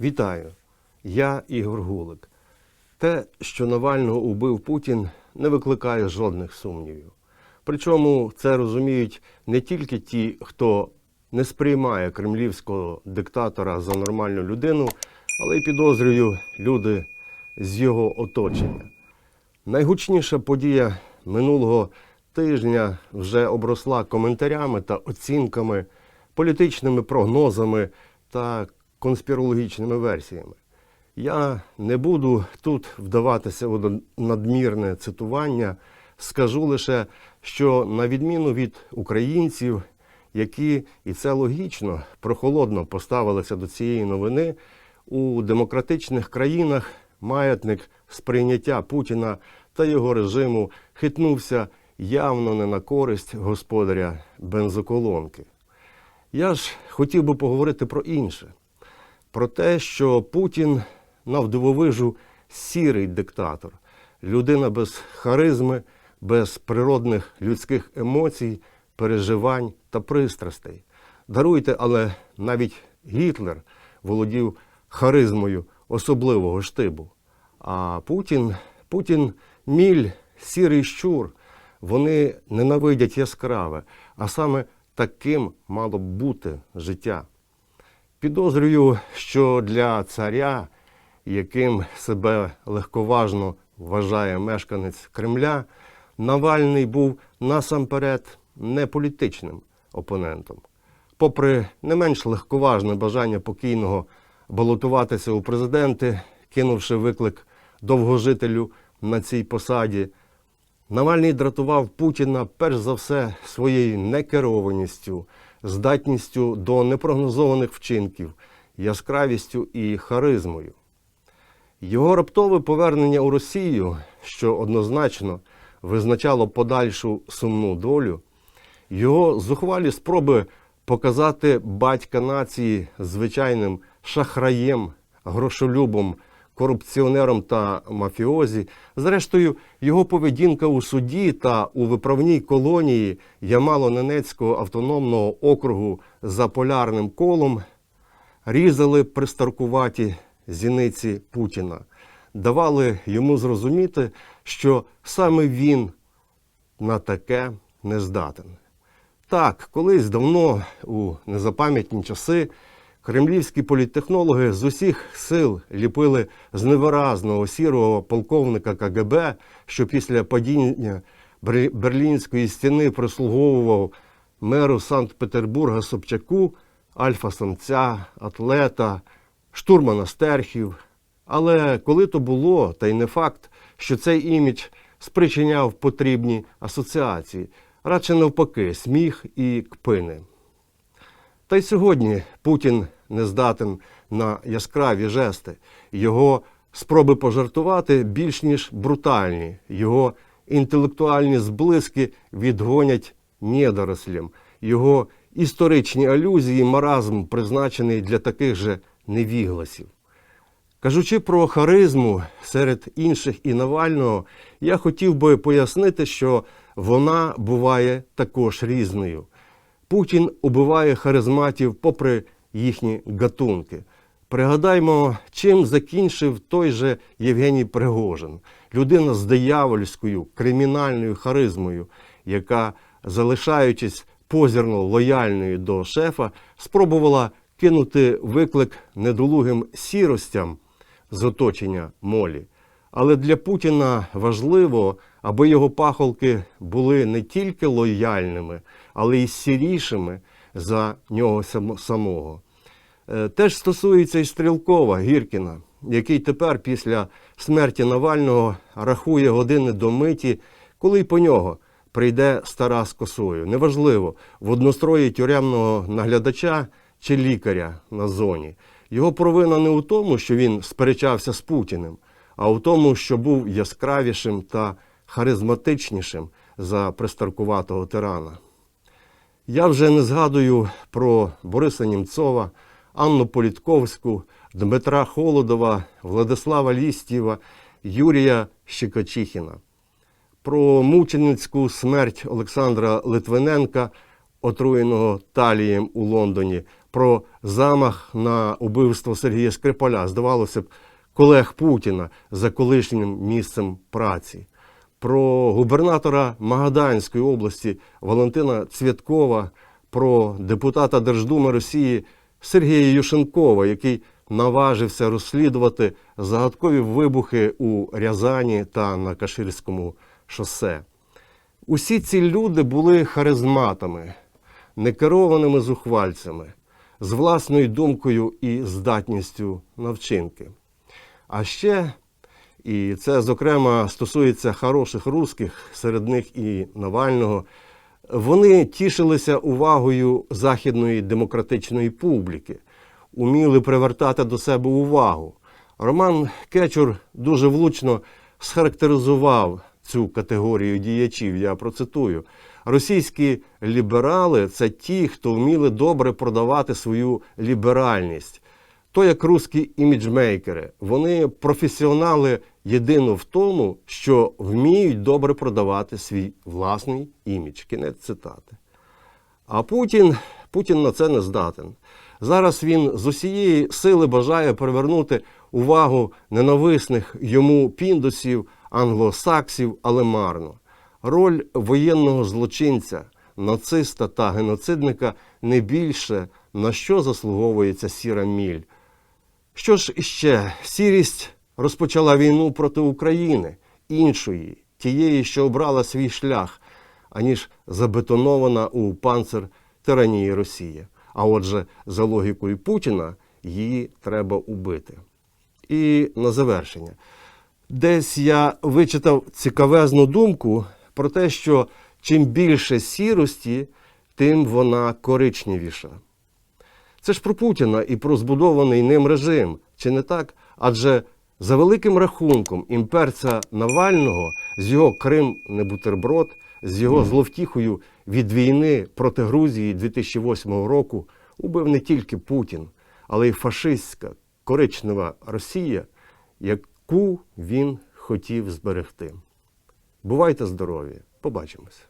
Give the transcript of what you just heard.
Вітаю! Я Ігор Гулик. Те, що Навального убив Путін, не викликає жодних сумнівів. Причому це розуміють не тільки ті, хто не сприймає кремлівського диктатора за нормальну людину, але й підозрюю люди з його оточення. Найгучніша подія минулого тижня вже обросла коментарями та оцінками, політичними прогнозами та конспірологічними версіями. Я не буду тут вдаватися у надмірне цитування, скажу лише, що на відміну від українців, які, і це логічно, прохолодно поставилися до цієї новини, у демократичних країнах маятник сприйняття Путіна та його режиму хитнувся явно не на користь господаря бензоколонки. Я ж хотів би поговорити про інше, про те, що Путін навдивовижу сірий диктатор, людина без харизми, без природних людських емоцій, переживань та пристрастей. Даруйте, але навіть Гітлер володів харизмою особливого штибу. А Путін, Путін міль, сірий щур. Вони ненавидять яскраве, а саме таким мало б бути життя. Підозрюю, що для царя, яким себе легковажно вважає мешканець Кремля, Навальний був насамперед не політичним опонентом. Попри не менш легковажне бажання покійного балотуватися у президенти, кинувши виклик довгожителю на цій посаді, Навальний дратував Путіна перш за все своєю некерованістю, здатністю до непрогнозованих вчинків, яскравістю і харизмою. Його раптове повернення у Росію, що однозначно визначало подальшу сумну долю, його зухвалі спроби показати батька нації звичайним шахраєм, грошолюбом, корупціонером та мафіозі. Зрештою, його поведінка у суді та у виправній колонії Ямало-Ненецького автономного округу за полярним колом різали пристаркуваті зіниці Путіна, давали йому зрозуміти, що саме він на таке не здатен. Так, колись давно, у незапам'ятні часи, кремлівські політтехнологи з усіх сил ліпили з невиразного сірого полковника КГБ, що після падіння Берлінської стіни прислуговував меру Санкт-Петербурга Собчаку, альфа-самця, атлета, штурмана стерхів. Але коли то було, та й не факт, що цей імідж спричиняв потрібні асоціації, радше навпаки, сміх і кпини. Та й сьогодні Путін не здатен на яскраві жести. Його спроби пожартувати більш ніж брутальні. Його інтелектуальні зблиски відгонять недорослям. Його історичні алюзії, маразм призначений для таких же невігласів. Кажучи про харизму серед інших і Навального, я хотів би пояснити, що вона буває також різною. Путін убиває харизматів попри їхні гатунки. Пригадаймо, чим закінчив той же Євгеній Пригожин, людина з диявольською кримінальною харизмою, яка, залишаючись позірно лояльною до шефа, спробувала кинути виклик недолугим сіростям з оточення молі. Але для Путіна важливо, аби його пахолки були не тільки лояльними, але й сірішими за нього самого. Е, Теж стосується і Стрілкова Гіркіна, який тепер після смерті Навального рахує години до миті, коли й по нього прийде стара з косою. Неважливо, в однострої тюремного наглядача чи лікаря на зоні. Його провина не у тому, що він сперечався з Путіним, а у тому, що був яскравішим та харизматичнішим за пристаркуватого тирана. Я вже не згадую про Бориса Німцова, Анну Політковську, Дмитра Холодова, Владислава Лістєва, Юрія Щекочихіна. Про мученицьку смерть Олександра Литвиненка, отруєного талієм у Лондоні, про замах на убивство Сергія Скрипаля, здавалося б, колег Путіна за колишнім місцем праці, про губернатора Магаданської області Валентина Цвяткова, про депутата Держдуми Росії Сергія Юшенкова, який наважився розслідувати загадкові вибухи у Рязані та на Каширському шосе. Усі ці люди були харизматами, некерованими зухвальцями, з власною думкою і здатністю на вчинки. А ще, і це зокрема стосується хороших русських, серед них і Навального, вони тішилися увагою західної демократичної публіки, уміли привертати до себе увагу. Роман Кечур дуже влучно схарактеризував цю категорію діячів. Я процитую: російські ліберали це ті, хто вміли добре продавати свою ліберальність. То як русські іміджмейкери, вони професіонали єдино в тому, що вміють добре продавати свій власний імідж. Кінець цитати. А Путін, Путін на це не здатен. Зараз він з усієї сили бажає привернути увагу ненависних йому піндусів, англосаксів, але марно. Роль воєнного злочинця, нациста та геноцидника не більше на що заслуговується сіра міль. Що ж іще, сірість розпочала війну проти України, іншої, тієї, що обрала свій шлях, аніж забетонована у панцир тиранії Росії. А отже, за логікою Путіна, її треба убити. І на завершення. Десь я вичитав цікавезну думку про те, що чим більше сірості, тим вона коричневіша. Це ж про Путіна і про збудований ним режим, чи не так? Адже за великим рахунком імперця Навального з його Крим не бутерброд, з його зловтіхою від війни проти Грузії 2008 року убив не тільки Путін, але й фашистська коричнева Росія, яку він хотів зберегти. Бувайте здорові! Побачимось!